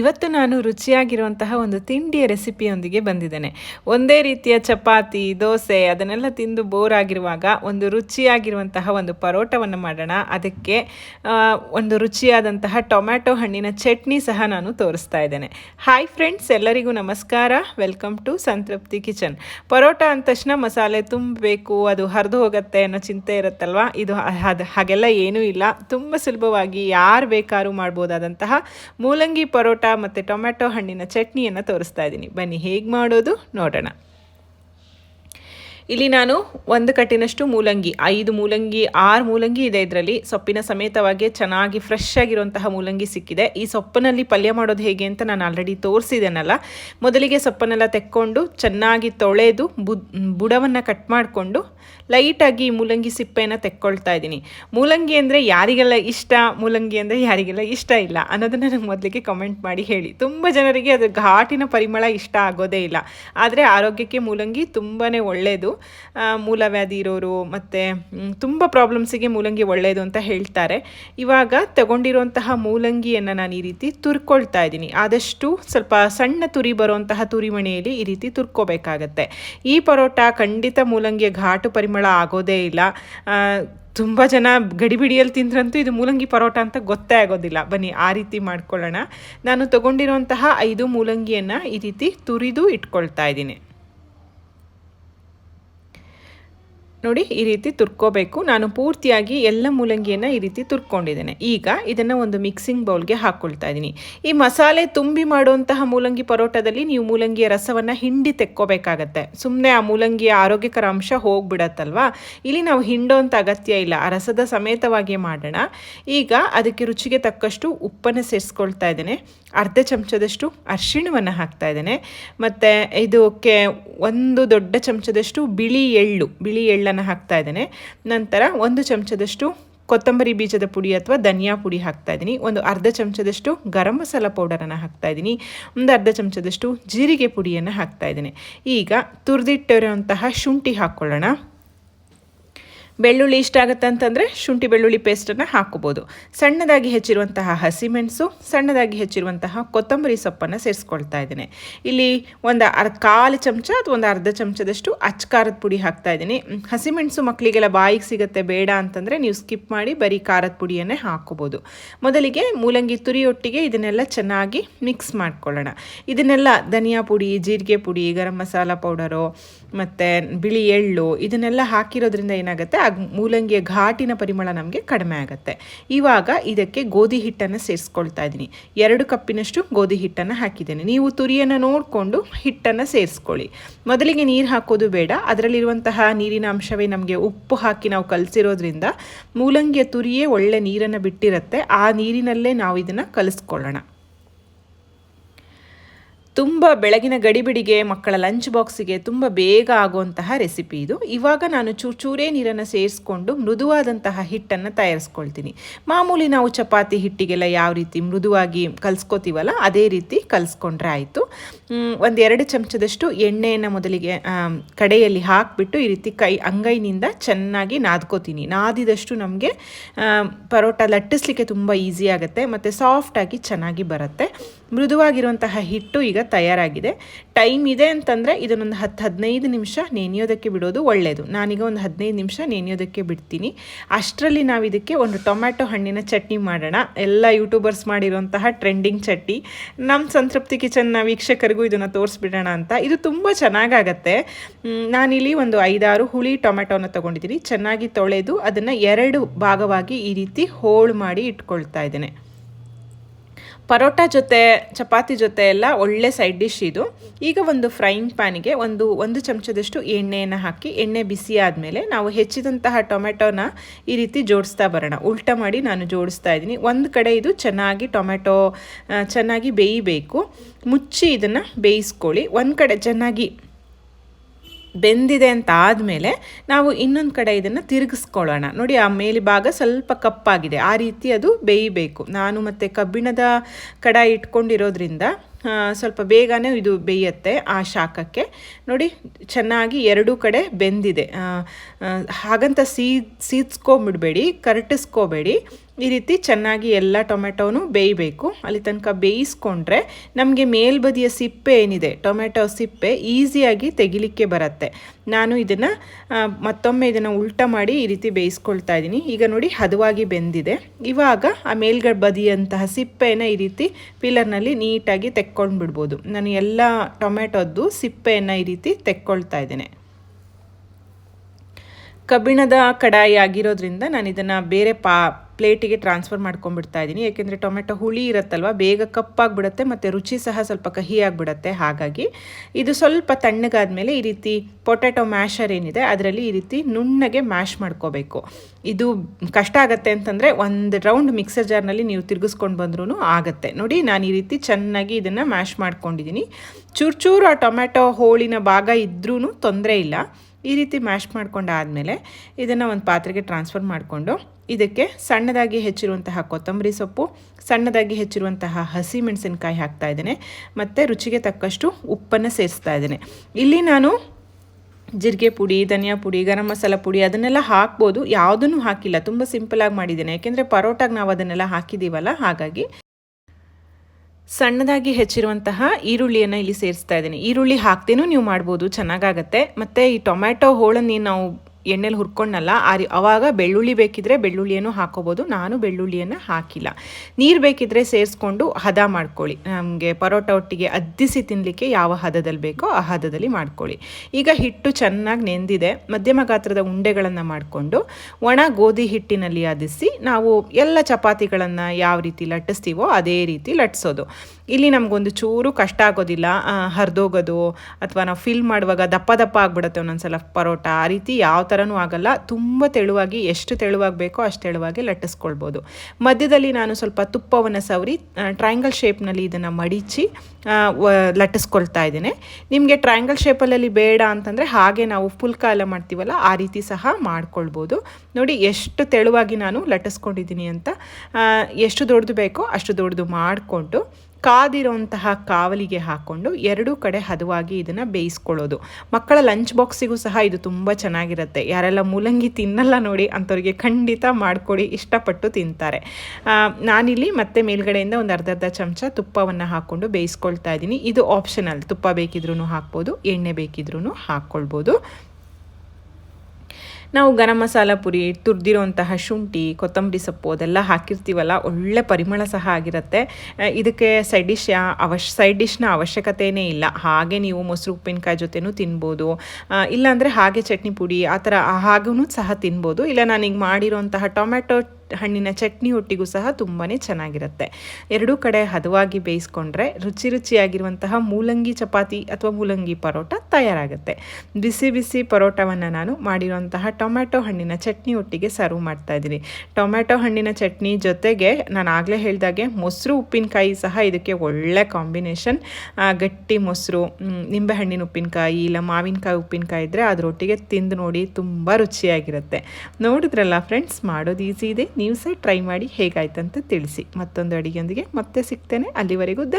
ಇವತ್ತು ನಾನು ರುಚಿಯಾಗಿರುವಂತಹ ಒಂದು ತಿಂಡಿಯ ರೆಸಿಪಿಯೊಂದಿಗೆ ಬಂದಿದ್ದೇನೆ. ಒಂದೇ ರೀತಿಯ ಚಪಾತಿ, ದೋಸೆ ಅದನ್ನೆಲ್ಲ ತಿಂದು ಬೋರ್ ಆಗಿರುವಾಗ ಒಂದು ರುಚಿಯಾಗಿರುವಂತಹ ಒಂದು ಪರೋಟವನ್ನು ಮಾಡೋಣ. ಅದಕ್ಕೆ ಒಂದು ರುಚಿಯಾದಂತಹ ಟೊಮ್ಯಾಟೊ ಹಣ್ಣಿನ ಚಟ್ನಿ ಸಹ ನಾನು ತೋರಿಸ್ತಾ ಇದ್ದೇನೆ. ಹಾಯ್ ಫ್ರೆಂಡ್ಸ್ ಎಲ್ಲರಿಗೂ ನಮಸ್ಕಾರ. Welcome to Santrupti kitchen parotta ಅಂದ ತಕ್ಷಣ ಮಸಾಲೆ ತುಂಬಬೇಕು, ಅದು ಹರಿದು ಹೋಗುತ್ತೆ ಅನ್ನೋ ಚಿಂತೆ ಇರುತ್ತಲ್ವಾ? ಇದು ಹಾಗೆಲ್ಲ ಏನೂ ಇಲ್ಲ. ತುಂಬ ಸುಲಭವಾಗಿ ಯಾರು ಬೇಕಾದ್ರೂ ಮಾಡ್ಬೋದಾದಂತಹ ಮೂಲಂಗಿ ಪರೋಟ ಮತ್ತು ಟೊಮ್ಯಾಟೊ ಹಣ್ಣಿನ ಚಟ್ನಿಯನ್ನು ತೋರಿಸ್ತಾ ಇದ್ದೀನಿ. ಬನ್ನಿ ಹೇಗೆ ಮಾಡೋದು ನೋಡೋಣ. ಇಲ್ಲಿ ನಾನು ಒಂದು ಕಟ್ಟಿನಷ್ಟು ಮೂಲಂಗಿ, ಐದು ಮೂಲಂಗಿ, ಆರು ಮೂಲಂಗಿ ಇದೆ ಇದರಲ್ಲಿ. ಸೊಪ್ಪಿನ ಸಮೇತವಾಗಿ ಚೆನ್ನಾಗಿ ಫ್ರೆಶ್ ಆಗಿರುವಂತಹ ಮೂಲಂಗಿ ಸಿಕ್ಕಿದೆ. ಈ ಸೊಪ್ಪಿನಲ್ಲಿ ಪಲ್ಯ ಮಾಡೋದು ಹೇಗೆ ಅಂತ ನಾನು ಆಲ್ರೆಡಿ ತೋರಿಸಿದ್ದೇನಲ್ಲ ಮೊದಲಿಗೆ ಸೊಪ್ಪನ್ನೆಲ್ಲ ತೆಕ್ಕೊಂಡು ಚೆನ್ನಾಗಿ ತೊಳೆದು ಬುಡವನ್ನು ಕಟ್ ಮಾಡಿಕೊಂಡು ಲೈಟಾಗಿ ಈ ಮೂಲಂಗಿ ಸಿಪ್ಪೆಯನ್ನು ತೆಕ್ಕೊಳ್ತಾ ಇದ್ದೀನಿ. ಮೂಲಂಗಿ ಅಂದರೆ ಯಾರಿಗೆಲ್ಲ ಇಷ್ಟ? ಮೂಲಂಗಿ ಅಂದರೆ ಯಾರಿಗೆಲ್ಲ ಇಷ್ಟ ಇಲ್ಲ? ಅನ್ನೋದನ್ನು ನನಗೆ ಮೊದಲಿಗೆ ಕಮೆಂಟ್ ಮಾಡಿ ಹೇಳಿ. ತುಂಬ ಜನರಿಗೆ ಅದು ಘಾಟಿನ ಪರಿಮಳ ಇಷ್ಟ ಆಗೋದೇ ಇಲ್ಲ. ಆದರೆ ಆರೋಗ್ಯಕ್ಕೆ ಮೂಲಂಗಿ ತುಂಬಾ ಒಳ್ಳೆಯದು ಮೂಲವ್ಯಾಧಿ ಇರೋರು ಮತ್ತು ತುಂಬ ಪ್ರಾಬ್ಲಮ್ಸಿಗೆ ಮೂಲಂಗಿ ಒಳ್ಳೆಯದು ಅಂತ ಹೇಳ್ತಾರೆ. ಇವಾಗ ತಗೊಂಡಿರುವಂತಹ ಮೂಲಂಗಿಯನ್ನು ನಾನು ಈ ರೀತಿ ತುರ್ಕೊಳ್ತಾ ಇದ್ದೀನಿ. ಆದಷ್ಟು ಸ್ವಲ್ಪ ಸಣ್ಣ ತುರಿ ಬರುವಂತಹ ತುರಿಮಣೆಯಲ್ಲಿ ಈ ರೀತಿ ತುರ್ಕೋಬೇಕಾಗತ್ತೆ. ಈ ಪರೋಟ ಖಂಡಿತ ಮೂಲಂಗಿಯ ಘಾಟು ಪರಿಮಳ ಆಗೋದೇ ಇಲ್ಲ. ತುಂಬ ಜನ ಗಡಿಬಿಡಿಯಲ್ಲಿ ತಿಂದ್ರಂತೂ ಇದು ಮೂಲಂಗಿ ಪರೋಟ ಅಂತ ಗೊತ್ತೇ ಆಗೋದಿಲ್ಲ. ಬನ್ನಿ, ಆ ರೀತಿ ಮಾಡ್ಕೊಳ್ಳೋಣ. ನಾನು ತಗೊಂಡಿರುವಂತಹ ಐದು ಮೂಲಂಗಿಯನ್ನು ಈ ರೀತಿ ತುರಿದು ಇಟ್ಕೊಳ್ತಾ ಇದ್ದೀನಿ. ನೋಡಿ, ಈ ರೀತಿ ತುರ್ಕೋಬೇಕು. ನಾನು ಪೂರ್ತಿಯಾಗಿ ಎಲ್ಲ ಮೂಲಂಗಿಯನ್ನು ಈ ರೀತಿ ತುರ್ಕೊಂಡಿದ್ದೇನೆ. ಈಗ ಇದನ್ನು ಒಂದು ಮಿಕ್ಸಿಂಗ್ ಬೌಲ್ಗೆ ಹಾಕ್ಕೊಳ್ತಾ ಇದ್ದೀನಿ. ಈ ಮಸಾಲೆ ತುಂಬಿ ಮಾಡುವಂತಹ ಮೂಲಂಗಿ ಪರೋಟದಲ್ಲಿ ನೀವು ಮೂಲಂಗಿಯ ರಸವನ್ನು ಹಿಂಡಿ ತೆಕ್ಕೋಬೇಕಾಗತ್ತೆ. ಸುಮ್ಮನೆ ಆ ಮೂಲಂಗಿಯ ಆರೋಗ್ಯಕರ ಅಂಶ ಹೋಗ್ಬಿಡತ್ತಲ್ವಾ? ಇಲ್ಲಿ ನಾವು ಹಿಂಡೋಂಥ ಅಗತ್ಯ ಇಲ್ಲ. ಆ ರಸದ ಸಮೇತವಾಗಿ ಮಾಡೋಣ. ಈಗ ಅದಕ್ಕೆ ರುಚಿಗೆ ತಕ್ಕಷ್ಟು ಉಪ್ಪನ್ನು ಸೇರಿಸ್ಕೊಳ್ತಾ ಇದ್ದೇನೆ. ಅರ್ಧ ಚಮಚದಷ್ಟು ಅರಿಶಿಣವನ್ನು ಹಾಕ್ತಾ ಇದ್ದೇನೆ. ಮತ್ತು ಇದಕ್ಕೆ ಒಂದು ದೊಡ್ಡ ಚಮಚದಷ್ಟು ಬಿಳಿ ಎಳ್ಳು. ಬಿಳಿ ಎಳ್ಳನ್ನು ಹಾಕ್ತಾ ಇದ್ದೇನೆ. ನಂತರ ಒಂದು ಚಮಚದಷ್ಟು ಕೊತ್ತಂಬರಿ ಬೀಜದ ಪುಡಿ ಅಥವಾ ಧನಿಯಾ ಪುಡಿ ಹಾಕ್ತಾ ಇದ್ದೀನಿ. ಒಂದು ಅರ್ಧ ಚಮಚದಷ್ಟು ಗರಂ ಮಸಾಲ ಪೌಡರನ್ನು ಹಾಕ್ತಾ ಇದ್ದೀನಿ. ಒಂದು ಅರ್ಧ ಚಮಚದಷ್ಟು ಜೀರಿಗೆ ಪುಡಿಯನ್ನು ಹಾಕ್ತಾ ಇದ್ದೀನಿ. ಈಗ ತುರಿದಿಟ್ಟಿರುವಂತಹ ಶುಂಠಿ ಹಾಕ್ಕೊಳ್ಳೋಣ. ಬೆಳ್ಳುಳ್ಳಿ ಇಷ್ಟ ಆಗುತ್ತೆ ಅಂತಂದರೆ ಶುಂಠಿ ಬೆಳ್ಳುಳ್ಳಿ ಪೇಸ್ಟನ್ನು ಹಾಕ್ಕೋಬೋದು ಸಣ್ಣದಾಗಿ ಹೆಚ್ಚಿರುವಂತಹ ಹಸಿಮೆಣಸು, ಸಣ್ಣದಾಗಿ ಹೆಚ್ಚಿರುವಂತಹ ಕೊತ್ತಂಬರಿ ಸೊಪ್ಪನ್ನು ಸೇರಿಸ್ಕೊಳ್ತಾ ಇದ್ದೀನಿ. ಇಲ್ಲಿ ಒಂದು ಅರ್ ಕಾಲು ಚಮಚ ಅಥವಾ ಒಂದು ಅರ್ಧ ಚಮಚದಷ್ಟು ಅಚ್ಕಾರದ ಪುಡಿ ಹಾಕ್ತಾ ಇದ್ದೀನಿ. ಹಸಿಮೆಣಸು ಮಕ್ಕಳಿಗೆಲ್ಲ ಬಾಯಿಗೆ ಸಿಗುತ್ತೆ ಬೇಡ ಅಂತಂದರೆ ನೀವು ಸ್ಕಿಪ್ ಮಾಡಿ ಬರೀ ಖಾರದ ಪುಡಿಯನ್ನೇ ಹಾಕ್ಕೋಬೋದು ಮೊದಲಿಗೆ ಮೂಲಂಗಿ ತುರಿಯೊಟ್ಟಿಗೆ ಇದನ್ನೆಲ್ಲ ಚೆನ್ನಾಗಿ ಮಿಕ್ಸ್ ಮಾಡ್ಕೊಳ್ಳೋಣ. ಇದನ್ನೆಲ್ಲ ಧನಿಯಾ ಪುಡಿ, ಜೀರಿಗೆ ಪುಡಿ, ಗರಂ ಮಸಾಲ ಪೌಡರು, ಮತ್ತು ಬಿಳಿ ಎಳ್ಳು ಇದನ್ನೆಲ್ಲ ಹಾಕಿರೋದ್ರಿಂದ ಏನಾಗುತ್ತೆ? ಮೂಲಂಗಿಯ ಘಾಟಿನ ಪರಿಮಳ ನಮಗೆ ಕಡಿಮೆ ಆಗುತ್ತೆ. ಇವಾಗ ಇದಕ್ಕೆ ಗೋಧಿ ಹಿಟ್ಟನ್ನು ಸೇರಿಸ್ಕೊಳ್ತಾ ಇದ್ದೀನಿ. ಎರಡು ಕಪ್ಪಿನಷ್ಟು ಗೋಧಿ ಹಿಟ್ಟನ್ನು ಹಾಕಿದ್ದೇನೆ. ನೀವು ತುರಿಯನ್ನು ನೋಡಿಕೊಂಡು ಹಿಟ್ಟನ್ನು ಸೇರಿಸ್ಕೊಳ್ಳಿ. ಮೊದಲಿಗೆ ನೀರು ಹಾಕೋದು ಬೇಡ. ಅದರಲ್ಲಿರುವಂತಹ ನೀರಿನ ಅಂಶವೇ ನಮಗೆ ಉಪ್ಪು ಹಾಕಿ ನಾವು ಕಲಸಿರೋದ್ರಿಂದ ಮೂಲಂಗಿಯ ತುರಿಯೇ ಒಳ್ಳೆ ನೀರನ್ನು ಬಿಟ್ಟಿರುತ್ತೆ. ಆ ನೀರಿನಲ್ಲೇ ನಾವು ಇದನ್ನು ಕಲಿಸ್ಕೊಳ್ಳೋಣ. ತುಂಬ ಬೆಳಗಿನ ಗಡಿಬಿಡಿಗೆ ಮಕ್ಕಳ ಲಂಚ್ ಬಾಕ್ಸಿಗೆ ತುಂಬ ಬೇಗ ಆಗುವಂತಹ ರೆಸಿಪಿ ಇದು. ಇವಾಗ ನಾನು ಚೂರು ಚೂರೇ ನೀರನ್ನು ಸೇರಿಸ್ಕೊಂಡು ಮೃದುವಾದಂತಹ ಹಿಟ್ಟನ್ನು ತಯಾರಿಸ್ಕೊಳ್ತೀನಿ. ಮಾಮೂಲಿ ನಾವು ಚಪಾತಿ ಹಿಟ್ಟಿಗೆಲ್ಲ ಯಾವ ರೀತಿ ಮೃದುವಾಗಿ ಕಲಿಸ್ಕೋತೀವಲ್ಲ, ಅದೇ ರೀತಿ ಕಲಿಸ್ಕೊಂಡ್ರೆ ಆಯಿತು. ಒಂದು ಎರಡು ಚಮಚದಷ್ಟು ಎಣ್ಣೆಯನ್ನು ಮೊದಲಿಗೆ ಕಡೆಯಲ್ಲಿ ಹಾಕಿಬಿಟ್ಟು ಈ ರೀತಿ ಕೈ, ಅಂಗೈನಿಂದ ಚೆನ್ನಾಗಿ ನಾದ್ಕೋತೀನಿ. ನಾದಿದಷ್ಟು ನಮಗೆ ಪರೋಟ ಲಟ್ಟಿಸ್ಲಿಕ್ಕೆ ತುಂಬ ಈಸಿ ಆಗುತ್ತೆ, ಮತ್ತು ಸಾಫ್ಟಾಗಿ ಚೆನ್ನಾಗಿ ಬರುತ್ತೆ. ಮೃದುವಾಗಿರುವಂತಹ ಹಿಟ್ಟು ಈಗ ತಯಾರಾಗಿದೆ. ಟೈಮ್ ಇದೆ ಅಂತಂದರೆ ಇದನ್ನೊಂದು ಹತ್ತು ಹದಿನೈದು ನಿಮಿಷ ನೆನೆಯೋದಕ್ಕೆ ಬಿಡೋದು ಒಳ್ಳೆಯದು ನಾನೀಗ ಒಂದು ಹದಿನೈದು ನಿಮಿಷ ನೆನೆಯೋದಕ್ಕೆ ಬಿಡ್ತೀನಿ. ಅಷ್ಟರಲ್ಲಿ ನಾವು ಇದಕ್ಕೆ ಒಂದು ಟೊಮ್ಯಾಟೊ ಹಣ್ಣಿನ ಚಟ್ನಿ ಮಾಡೋಣ. ಎಲ್ಲ ಯೂಟ್ಯೂಬರ್ಸ್ ಮಾಡಿರುವಂತಹ ಟ್ರೆಂಡಿಂಗ್ ಚಟ್ನಿ. ನಮ್ಮ ಸಂತೃಪ್ತಿ ಕಿಚನ್ನ ವೀಕ್ಷಕರಿಗೂ ಇದನ್ನು ತೋರಿಸ್ಬಿಡೋಣ ಅಂತ. ಇದು ತುಂಬ ಚೆನ್ನಾಗಾಗತ್ತೆ. ನಾನಿಲ್ಲಿ ಒಂದು ಐದಾರು ಹುಳಿ ಟೊಮೆಟೊನ ತೊಗೊಂಡಿದ್ದೀನಿ. ಚೆನ್ನಾಗಿ ತೊಳೆದು ಅದನ್ನು ಎರಡು ಭಾಗವಾಗಿ ಈ ರೀತಿ ಹೋಳು ಮಾಡಿ ಇಟ್ಕೊಳ್ತಾ ಇದ್ದೇನೆ. ಪರೋಟ ಜೊತೆ, ಚಪಾತಿ ಜೊತೆ ಎಲ್ಲ ಒಳ್ಳೆ ಸೈಡ್ ಡಿಶ್ ಇದು. ಈಗ ಒಂದು ಫ್ರೈಯಿಂಗ್ ಪ್ಯಾನಿಗೆ ಒಂದು ಒಂದು ಚಮಚದಷ್ಟು ಎಣ್ಣೆಯನ್ನು ಹಾಕಿ, ಎಣ್ಣೆ ಬಿಸಿ ಆದಮೇಲೆ ನಾವು ಹೆಚ್ಚಿದಂತಹ ಟೊಮೆಟೊನ ಈ ರೀತಿ ಜೋಡಿಸ್ತಾ ಬರೋಣ. ಉಲ್ಟ ಮಾಡಿ ನಾನು ಜೋಡಿಸ್ತಾ ಇದ್ದೀನಿ. ಒಂದು ಕಡೆ ಇದು ಚೆನ್ನಾಗಿ ಟೊಮೆಟೊ ಚೆನ್ನಾಗಿ ಬೇಯಬೇಕು. ಮುಚ್ಚಿ ಇದನ್ನು ಬೇಯಿಸ್ಕೊಳ್ಳಿ. ಒಂದು ಕಡೆ ಚೆನ್ನಾಗಿ ಬೆಂದಿದೆ ಅಂತ ಆದಮೇಲೆ ನಾವು ಇನ್ನೊಂದು ಕಡೆ ಇದನ್ನು ತಿರುಗಿಸ್ಕೊಳ್ಳೋಣ. ನೋಡಿ, ಆ ಮೇಲಿ ಭಾಗ ಸ್ವಲ್ಪ ಕಪ್ಪಾಗಿದೆ. ಆ ರೀತಿ ಅದು ಬೇಯಬೇಕು. ನಾನು ಮತ್ತು ಕಬ್ಬಿಣದ ಕಡ ಇಟ್ಕೊಂಡಿರೋದ್ರಿಂದ ಸ್ವಲ್ಪ ಬೇಗನೆ ಇದು ಬೇಯುತ್ತೆ ಆ ಶಾಖಕ್ಕೆ. ನೋಡಿ, ಚೆನ್ನಾಗಿ ಎರಡೂ ಕಡೆ ಬೆಂದಿದೆ. ಹಾಗಂತ ಸೀ ಸೀದ್ಸ್ಕೊಂಬಿಡಬೇಡಿ ಕರಟಿಸ್ಕೋಬೇಡಿ. ಈ ರೀತಿ ಚೆನ್ನಾಗಿ ಎಲ್ಲ ಟೊಮೆಟೊನು ಬೇಯಬೇಕು. ಅಲ್ಲಿ ತನಕ ಬೇಯಿಸ್ಕೊಂಡ್ರೆ ನಮಗೆ ಮೇಲ್ಬದಿಯ ಸಿಪ್ಪೆ ಏನಿದೆ, ಟೊಮೆಟೊ ಸಿಪ್ಪೆ ಈಸಿಯಾಗಿ ತೆಗಿಲಿಕ್ಕೆ ಬರುತ್ತೆ. ನಾನು ಇದನ್ನು ಮತ್ತೊಮ್ಮೆ ಇದನ್ನು ಉಲ್ಟ ಮಾಡಿ ಈ ರೀತಿ ಬೇಯಿಸ್ಕೊಳ್ತಾ ಇದ್ದೀನಿ. ಈಗ ನೋಡಿ, ಹದವಾಗಿ ಬೆಂದಿದೆ. ಇವಾಗ ಆ ಮೇಲ್ಗಡೆ ಬದಿಯಂತಹ ಸಿಪ್ಪೆನ ಈ ರೀತಿ ಪಿಲ್ಲರ್ನಲ್ಲಿ ನೀಟಾಗಿ ತೆಕ್ಕೊಂಡು ಬಿಡ್ಬೋದು ನಾನು ಎಲ್ಲ ಟೊಮೆಟೊದ್ದು ಸಿಪ್ಪೆಯನ್ನು ಈ ರೀತಿ ತೆಕ್ಕೊಳ್ತಾ ಇದ್ದೇನೆ. ಕಬ್ಬಿಣದ ಕಡಾಯಿ ಆಗಿರೋದ್ರಿಂದ ನಾನು ಇದನ್ನು ಬೇರೆ ಪಾ ಪ್ಲೇಟಿಗೆ ಟ್ರಾನ್ಸ್ಫರ್ ಮಾಡ್ಕೊಂಡ್ಬಿಡ್ತಾ ಇದ್ದೀನಿ. ಏಕೆಂದರೆ ಟೊಮೆಟೊ ಹುಳಿ ಇರುತ್ತಲ್ವ, ಬೇಗ ಕಪ್ಪಾಗಿಬಿಡುತ್ತೆ ಮತ್ತು ರುಚಿ ಸಹ ಸ್ವಲ್ಪ ಕಹಿ ಆಗಿಬಿಡುತ್ತೆ ಹಾಗಾಗಿ ಇದು ಸ್ವಲ್ಪ ತಣ್ಣಗಾದ್ಮೇಲೆ ಈ ರೀತಿ ಪೊಟ್ಯಾಟೊ ಮ್ಯಾಶರ್ ಏನಿದೆ, ಅದರಲ್ಲಿ ಈ ರೀತಿ ನುಣ್ಣಗೆ ಮ್ಯಾಶ್ ಮಾಡ್ಕೋಬೇಕು. ಇದು ಕಷ್ಟ ಆಗುತ್ತೆ ಅಂತಂದರೆ ಒಂದು ರೌಂಡ್ ಮಿಕ್ಸರ್ ಜಾರ್ನಲ್ಲಿ ನೀವು ತಿರುಗಿಸ್ಕೊಂಡು ಬಂದ್ರೂ ಆಗುತ್ತೆ. ನೋಡಿ, ನಾನು ಈ ರೀತಿ ಚೆನ್ನಾಗಿ ಇದನ್ನು ಮ್ಯಾಶ್ ಮಾಡ್ಕೊಂಡಿದ್ದೀನಿ. ಚೂರು ಚೂರು ಆ ಟೊಮೆಟೊ ಹೋಳಿನ ಭಾಗ ಇದ್ರೂ ತೊಂದರೆ ಇಲ್ಲ. ಈ ರೀತಿ ಮ್ಯಾಶ್ ಮಾಡ್ಕೊಂಡಾದಮೇಲೆ ಇದನ್ನು ಒಂದು ಪಾತ್ರೆಗೆ ಟ್ರಾನ್ಸ್ಫರ್ ಮಾಡಿಕೊಂಡು ಇದಕ್ಕೆ ಸಣ್ಣದಾಗಿ ಹೆಚ್ಚಿರುವಂತಹ ಕೊತ್ತಂಬರಿ ಸೊಪ್ಪು, ಸಣ್ಣದಾಗಿ ಹೆಚ್ಚಿರುವಂತಹ ಹಸಿ ಮೆಣಸಿನಕಾಯಿ ಹಾಕ್ತಾ ಇದ್ದೇನೆ ಮತ್ತು ರುಚಿಗೆ ತಕ್ಕಷ್ಟು ಉಪ್ಪನ್ನು ಸೇರಿಸ್ತಾ ಇದ್ದೇನೆ. ಇಲ್ಲಿ ನಾನು ಜೀರಿಗೆ ಪುಡಿ, ಧನಿಯಾ ಪುಡಿ, ಗರಂ ಮಸಾಲ ಪುಡಿ ಅದನ್ನೆಲ್ಲ ಹಾಕ್ಬೋದು. ಯಾವುದನ್ನು ಹಾಕಿಲ್ಲ. ತುಂಬ ಸಿಂಪಲಾಗಿ ಮಾಡಿದ್ದೇನೆ. ಯಾಕೆಂದರೆ ಪರೋಟಾಗೆ ನಾವು ಅದನ್ನೆಲ್ಲ ಹಾಕಿದ್ದೀವಲ್ಲ ಹಾಗಾಗಿ. ಸಣ್ಣದಾಗಿ ಹೆಚ್ಚಿರುವಂತಹ ಈರುಳ್ಳಿಯನ್ನು ಇಲ್ಲಿ ಸೇರಿಸ್ತಾ ಇದ್ದೀನಿ. ಈರುಳ್ಳಿ ಹಾಕ್ದೇನೂ ನೀವು ಮಾಡ್ಬೋದು, ಚೆನ್ನಾಗಾಗತ್ತೆ. ಮತ್ತು ಈ ಟೊಮ್ಯಾಟೊ, ಹೋಳನ್ನು ನಾವು ಎಣ್ಣೆಲಿ ಹುರ್ಕೊಂಡಲ್ಲ ಆ ಅವಾಗ ಬೆಳ್ಳುಳ್ಳಿ ಬೇಕಿದ್ರೆ ಬೆಳ್ಳುಳ್ಳಿಯನ್ನು ಹಾಕೋಬೋದು. ನಾನು ಬೆಳ್ಳುಳ್ಳಿಯನ್ನು ಹಾಕಿಲ್ಲ. ನೀರು ಬೇಕಿದ್ರೆ ಸೇರಿಸ್ಕೊಂಡು ಹದ ಮಾಡ್ಕೊಳ್ಳಿ. ನಮಗೆ ಪರೋಟ ಒಟ್ಟಿಗೆ ಅದ್ದಿಸಿ ತಿನ್ನಲಿಕ್ಕೆ ಯಾವ ಹದದಲ್ಲಿ ಬೇಕೋ ಆ ಹದದಲ್ಲಿ ಮಾಡ್ಕೊಳ್ಳಿ. ಈಗ ಹಿಟ್ಟು ಚೆನ್ನಾಗಿ ನೆಂದಿದೆ. ಮಧ್ಯಮ ಗಾತ್ರದ ಉಂಡೆಗಳನ್ನು ಮಾಡಿಕೊಂಡು ಒಣ ಗೋಧಿ ಹಿಟ್ಟಿನಲ್ಲಿ ಅದಿಸಿ ನಾವು ಎಲ್ಲ ಚಪಾತಿಗಳನ್ನು ಯಾವ ರೀತಿ ಲಟ್ಟಿಸ್ತೀವೋ ಅದೇ ರೀತಿ ಲಟ್ಟಿಸೋದು ಇಲ್ಲಿ ನಮಗೊಂದು ಚೂರು ಕಷ್ಟ ಆಗೋದಿಲ್ಲ. ಹರಿದೋಗೋದು ಅಥವಾ ನಾವು ಫಿಲ್ ಮಾಡುವಾಗ ದಪ್ಪ ದಪ್ಪ ಆಗಿಬಿಡುತ್ತೆ ಒಂದೊಂದ್ಸಲ ಪರೋಟ. ಆ ರೀತಿ ಯಾವ ಥರನೂ ಆಗಲ್ಲ. ತುಂಬ ತೆಳುವಾಗಿ ಎಷ್ಟು ತೆಳುವಾಗಿ ಬೇಕೋ ಅಷ್ಟು ತೆಳುವಾಗಿ ಲಟ್ಟಿಸ್ಕೊಳ್ಬೋದು. ಮಧ್ಯದಲ್ಲಿ ನಾನು ಸ್ವಲ್ಪ ತುಪ್ಪವನ್ನು ಸವರಿ ಟ್ರಯಾಂಗಲ್ ಶೇಪ್ನಲ್ಲಿ ಇದನ್ನು ಮಡಿಚಿ ಲಟ್ಟಿಸ್ಕೊಳ್ತಾ ಇದ್ದೇನೆ. ನಿಮಗೆ ಟ್ರಯಾಂಗಲ್ ಶೇಪಲ್ಲಿ ಬೇಡ ಅಂತಂದರೆ ಹಾಗೆ ನಾವು ಫುಲ್ ಎಲ್ಲ ಮಾಡ್ತೀವಲ್ಲ, ಆ ರೀತಿ ಸಹ ಮಾಡ್ಕೊಳ್ಬೋದು. ನೋಡಿ ಎಷ್ಟು ತೆಳುವಾಗಿ ನಾನು ಲಟ್ಟಿಸ್ಕೊಂಡಿದ್ದೀನಿ ಅಂತ ಎಷ್ಟು ದೊಡ್ಡದು ಬೇಕೋ ಅಷ್ಟು ದೊಡ್ಡದು ಮಾಡಿಕೊಂಡು ಕಾದಿರುವಂತಹ ಕಾವಲಿಗೆ ಹಾಕ್ಕೊಂಡು ಎರಡೂ ಕಡೆ ಹದವಾಗಿ ಇದನ್ನು ಬೇಯಿಸ್ಕೊಳ್ಳೋದು. ಮಕ್ಕಳ ಲಂಚ್ ಬಾಕ್ಸಿಗೂ ಸಹ ಇದು ತುಂಬ ಚೆನ್ನಾಗಿರುತ್ತೆ. ಯಾರೆಲ್ಲ ಮೂಲಂಗಿ ತಿನ್ನಲ್ಲ ನೋಡಿ ಅಂಥವ್ರಿಗೆ ಖಂಡಿತ ಮಾಡಿಕೊಡಿ, ಇಷ್ಟಪಟ್ಟು ತಿಂತಾರೆ. ನಾನಿಲ್ಲಿ ಮತ್ತೆ ಮೇಲ್ಗಡೆಯಿಂದ ಒಂದು ಅರ್ಧ ಅರ್ಧ ಚಮಚ ತುಪ್ಪವನ್ನು ಹಾಕ್ಕೊಂಡು ಬೇಯಿಸ್ಕೊಳ್ತಾ ಇದ್ದೀನಿ. ಇದು ಆಪ್ಷನಲ್ ತುಪ್ಪ ಬೇಕಿದ್ರೂ ಹಾಕ್ಬೋದು, ಎಣ್ಣೆ ಬೇಕಿದ್ರೂ ಹಾಕ್ಕೊಳ್ಬೋದು. ನಾವು ಗರಂ ಮಸಾಲ ಪುರಿ ತುರಿದಿರೋಂತಹ ಶುಂಠಿ, ಕೊತ್ತಂಬರಿ ಸೊಪ್ಪು ಅದೆಲ್ಲ ಹಾಕಿರ್ತೀವಲ್ಲ, ಒಳ್ಳೆ ಪರಿಮಳ ಸಹ ಆಗಿರುತ್ತೆ. ಇದಕ್ಕೆ ಸೈಡ್ ಡಿಶ್ ಅವಶ್ ಸೈಡ್ ಡಿಶ್ನ ಅವಶ್ಯಕತೆಯೇ ಇಲ್ಲ. ಹಾಗೆ ನೀವು ಮೊಸರು, ಉಪ್ಪಿನಕಾಯಿ ಜೊತೆನೂ ತಿನ್ಬೋದು. ಇಲ್ಲಾಂದರೆ ಹಾಗೆ ಚಟ್ನಿ ಪುಡಿ, ಆ ಥರ ಹಾಗೂ ಸಹ ತಿನ್ಬೋದು. ಇಲ್ಲ ನಾನೀಗ ಮಾಡಿರೋಂತಹ ಟೊಮೆಟೊ ಹಣ್ಣಿನ ಚಟ್ನಿ ಒಟ್ಟಿಗೂ ಸಹ ತುಂಬಾ ಚೆನ್ನಾಗಿರುತ್ತೆ. ಎರಡೂ ಕಡೆ ಹದವಾಗಿ ಬೇಯಿಸ್ಕೊಂಡ್ರೆ ರುಚಿ ರುಚಿಯಾಗಿರುವಂತಹ ಮೂಲಂಗಿ ಚಪಾತಿ ಅಥವಾ ಮೂಲಂಗಿ ಪರೋಟ ತಯಾರಾಗುತ್ತೆ. ಬಿಸಿ ಬಿಸಿ ಪರೋಟವನ್ನು ನಾನು ಮಾಡಿರುವಂತಹ ಟೊಮ್ಯಾಟೊ ಹಣ್ಣಿನ ಚಟ್ನಿ ಒಟ್ಟಿಗೆ ಸರ್ವ್ ಮಾಡ್ತಾ ಇದ್ದೀನಿ. ಟೊಮ್ಯಾಟೊ ಹಣ್ಣಿನ ಚಟ್ನಿ ಜೊತೆಗೆ ನಾನು ಆಗಲೇ ಹೇಳಿದಾಗೆ ಮೊಸರು ಉಪ್ಪಿನಕಾಯಿ ಸಹ ಇದಕ್ಕೆ ಒಳ್ಳೆ ಕಾಂಬಿನೇಷನ್. ಗಟ್ಟಿ ಮೊಸರು ನಿಂಬೆ ನಿಂಬೆಹಣ್ಣಿನ ಉಪ್ಪಿನಕಾಯಿ ಇಲ್ಲ ಮಾವಿನಕಾಯಿ ಉಪ್ಪಿನಕಾಯಿ ಇದ್ದರೆ ಅದರೊಟ್ಟಿಗೆ ತಿಂದು ನೋಡಿ ತುಂಬ ರುಚಿಯಾಗಿರುತ್ತೆ. ನೋಡಿದ್ರಲ್ಲ ಫ್ರೆಂಡ್ಸ್, ಮಾಡೋದು ಈಸಿ ಇದೆ. ನೀವು ಸಹ ಟ್ರೈ ಮಾಡಿ ಹೇಗಾಯ್ತಂತ ತಿಳಿಸಿ. ಮತ್ತೊಂದು ಅಡಿಗೆಯೊಂದಿಗೆ ಮತ್ತೆ ಸಿಗ್ತೇನೆ. ಅಲ್ಲಿವರೆಗೂ